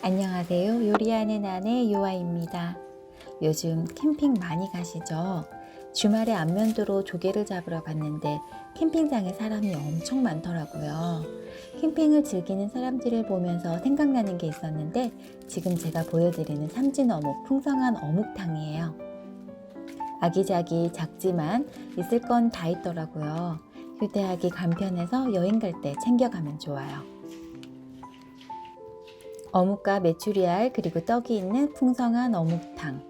안녕하세요. 요리하는 아내 요아입니다. 요즘 캠핑 많이 가시죠? 주말에 안면도로 조개를 잡으러 갔는데 캠핑장에 사람이 엄청 많더라고요. 캠핑을 즐기는 사람들을 보면서 생각나는 게 있었는데 지금 제가 보여드리는 삼진 어묵 풍성한 어묵탕이에요. 아기자기 작지만 있을 건 다 있더라고요. 휴대하기 간편해서 여행 갈 때 챙겨가면 좋아요. 어묵과 메추리알 그리고 떡이 있는 풍성한 어묵탕.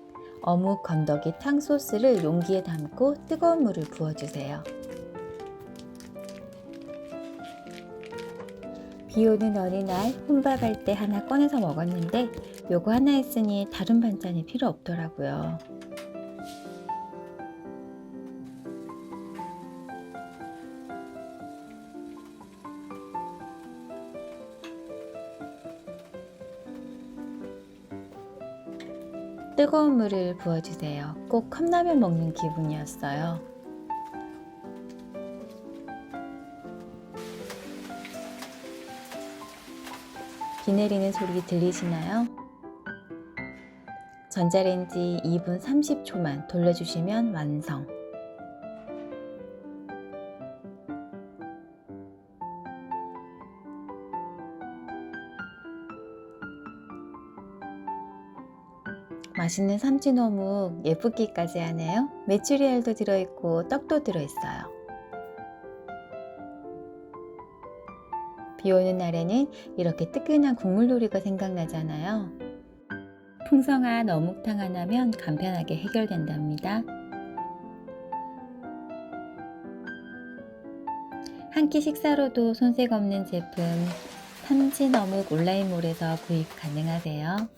어묵 건더기 탕 소스를 용기에 담고 뜨거운 물을 부어주세요. 비 오는 어느 날 혼밥할 때 하나 꺼내서 먹었는데 요거 하나 있으니 다른 반찬이 필요 없더라고요. 뜨거운 물을 부어주세요. 꼭 컵라면 먹는 기분이었어요. 비 내리는 소리 들리시나요? 전자레인지 2분 30초만 돌려주시면 완성. 맛있는 삼진어묵 예쁘기까지 하네요. 메추리알도 들어있고 떡도 들어있어요. 비 오는 날에는 이렇게 뜨끈한 국물 요리가 생각나잖아요. 풍성한 어묵탕 하나면 간편하게 해결된답니다. 한 끼 식사로도 손색 없는 제품 삼진 어묵 온라인몰에서 구입 가능하세요.